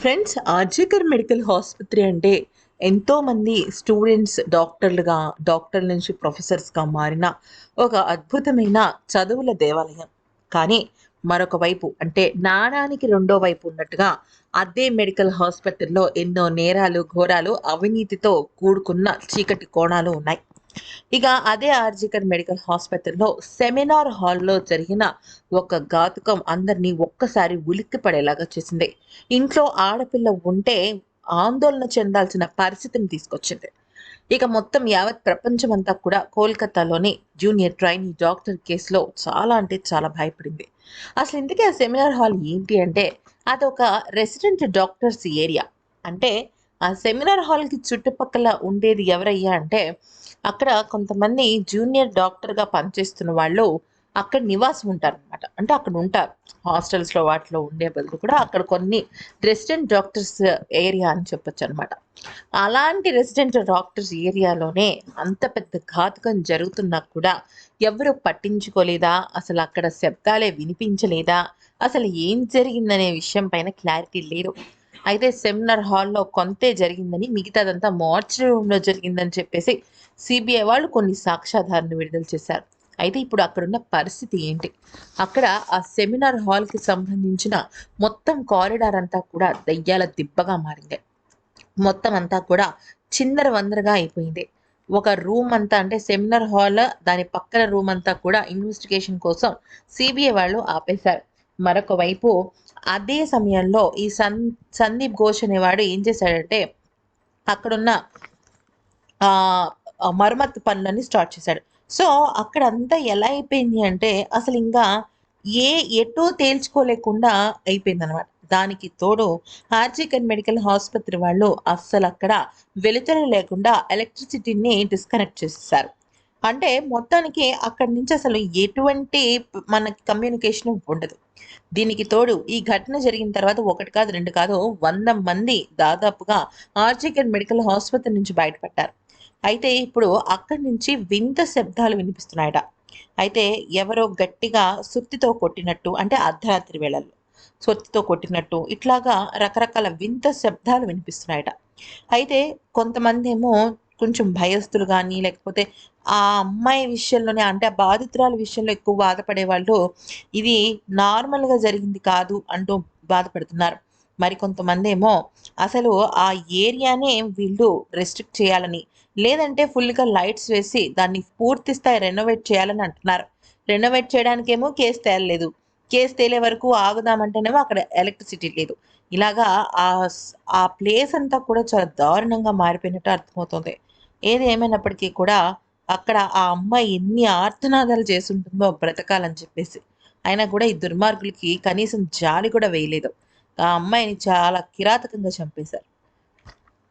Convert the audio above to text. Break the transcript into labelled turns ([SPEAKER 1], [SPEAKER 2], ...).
[SPEAKER 1] Friends RG Kar medical ఆసుపత్రి అంటే ఎంతోమంది స్టూడెంట్స్ డాక్టర్లుగా డాక్టర్ల నుంచి ప్రొఫెసర్స్గా మారిన ఒక అద్భుతమైన చదువుల దేవాలయం. కానీ మరొక వైపు అంటే నాణానికి రెండో వైపు ఉన్నట్టుగా అదే మెడికల్ హాస్పిటల్లో ఎన్నో నేరాలు ఘోరాలు అవినీతితో కూడుకున్న చీకటి కోణాలు ఉన్నాయి. ఇక అదే ఆర్జికర్ మెడికల్ హాస్పిటల్లో సెమినార్ హాల్లో జరిగిన ఒక ఘాతుకం అందరినీ ఒక్కసారి ఉలిక్కి పడేలాగా చేసింది. ఇంట్లో ఆడపిల్ల ఉంటే ఆందోళన చెందాల్సిన పరిస్థితిని తీసుకొచ్చింది. ఇక మొత్తం యావత్ ప్రపంచం అంతా కూడా కోల్కతాలోని జూనియర్ ట్రైనీ డాక్టర్ కేసులో చాలా అంటే చాలా భయపడింది. అసలు ఇందుకే ఆ సెమినార్ హాల్ ఏంటి అంటే అదొక రెసిడెంట్ డాక్టర్స్ ఏరియా. అంటే ఆ సెమినార్ హాల్కి చుట్టుపక్కల ఉండేది ఎవరయ్యా అంటే అక్కడ కొంతమంది జూనియర్ డాక్టర్గా పనిచేస్తున్న వాళ్ళు అక్కడ నివాసం ఉంటారు అనమాట అంటే అక్కడ ఉంటారు. హాస్టల్స్లో వాటిలో ఉండే బదులు కూడా అక్కడ కొన్ని రెసిడెంట్ డాక్టర్స్ ఏరియా అని చెప్పొచ్చు అనమాట అలాంటి రెసిడెంట్ డాక్టర్స్ ఏరియాలోనే అంత పెద్ద ఘాతుకం జరుగుతున్నా కూడా ఎవరు పట్టించుకోలేదా? అసలు అక్కడ శబ్దాలే వినిపించలేదా? అసలు ఏం జరిగిందనే విషయం పైన క్లారిటీ లేదు. అయితే సెమినార్ హాల్లో కొంతే జరిగిందని మిగతాదంతా మార్చరీ రూమ్లో జరిగిందని చెప్పేసి సిబిఐ వాళ్ళు కొన్ని సాక్ష్యాధారాన్ని విడుదల చేశారు. అయితే ఇప్పుడు అక్కడున్న పరిస్థితి ఏంటి? అక్కడ ఆ సెమినార్ హాల్కి సంబంధించిన మొత్తం కారిడార్ అంతా కూడా దయ్యాల దిబ్బగా మారింది. మొత్తం అంతా కూడా చిందర వందరగా అయిపోయింది. ఒక రూమ్ అంతా అంటే సెమినార్ హాల్ దాని పక్కన రూమ్ అంతా కూడా ఇన్వెస్టిగేషన్ కోసం సిబిఐ వాళ్ళు ఆపేశారు. మరొక వైపు అదే సమయంలో ఈ సన్ సందీప్ ఘోష్ అనేవాడు ఏం చేశాడంటే అక్కడున్న మరమ్మత్తు పనులని స్టార్ట్ చేశాడు. సో అక్కడ అంతా ఎలా అయిపోయింది అంటే అసలు ఇంకా ఏ ఎటో తేల్చుకోలేకుండా అయిపోయింది అనమాట దానికి తోడు ఆర్జికన్ మెడికల్ ఆసుపత్రి వాళ్ళు అస్సలు అక్కడ వెలుతురు లేకుండా ఎలక్ట్రిసిటీని డిస్కనెక్ట్ చేసేసారు. అంటే మొత్తానికి అక్కడి నుంచి అసలు ఎటువంటి మనకి కమ్యూనికేషన్ ఉండదు. దీనికి తోడు ఈ ఘటన జరిగిన తర్వాత ఒకటి కాదు రెండు కాదు వంద మంది దాదాపుగా ఆర్జికన్ మెడికల్ హాస్పిటల్ నుంచి బయటపడ్డారు. అయితే ఇప్పుడు అక్కడి నుంచి వింత శబ్దాలు వినిపిస్తున్నాయట. అయితే ఎవరో గట్టిగా సుత్తితో కొట్టినట్టు అంటే అర్ధరాత్రి వేళల్లో సొత్తితో కొట్టినట్టు ఇట్లాగా రకరకాల వింత శబ్దాలు వినిపిస్తున్నాయట. అయితే కొంతమంది ఏమో కొంచెం భయస్థులు కానీ లేకపోతే ఆ అమ్మాయి విషయంలోనే అంటే ఆ బాధితురాల విషయంలో ఎక్కువ బాధపడే వాళ్ళు ఇది నార్మల్గా జరిగింది కాదు అంటూ బాధపడుతున్నారు. మరికొంతమంది ఏమో అసలు ఆ ఏరియానే వీళ్ళు రెస్ట్రిక్ట్ చేయాలని లేదంటే ఫుల్గా లైట్స్ వేసి దాన్ని పూర్తి స్థాయి రెనోవేట్ చేయాలని అంటున్నారు. రెనోవేట్ చేయడానికేమో కేసు తేలలేదు. కేసు తేలే వరకు ఆగుదామంటేనేమో అక్కడ ఎలక్ట్రిసిటీ లేదు. ఇలాగా ఆ ఆ ప్లేస్ అంతా కూడా చాలా దారుణంగా మారిపోయినట్టు అర్థమవుతుంది. ఏది ఏమైనప్పటికీ కూడా అక్కడ ఆ అమ్మాయి ఎన్ని ఆర్తనాదాలు చేస్తుంటుందో బ్రతకాలని చెప్పేసి. అయినా కూడా ఈ దుర్మార్గులకి కనీసం జాలి కూడా వేయలేదు. ఆ అమ్మాయిని చాలా కిరాతకంగా చంపేశారు.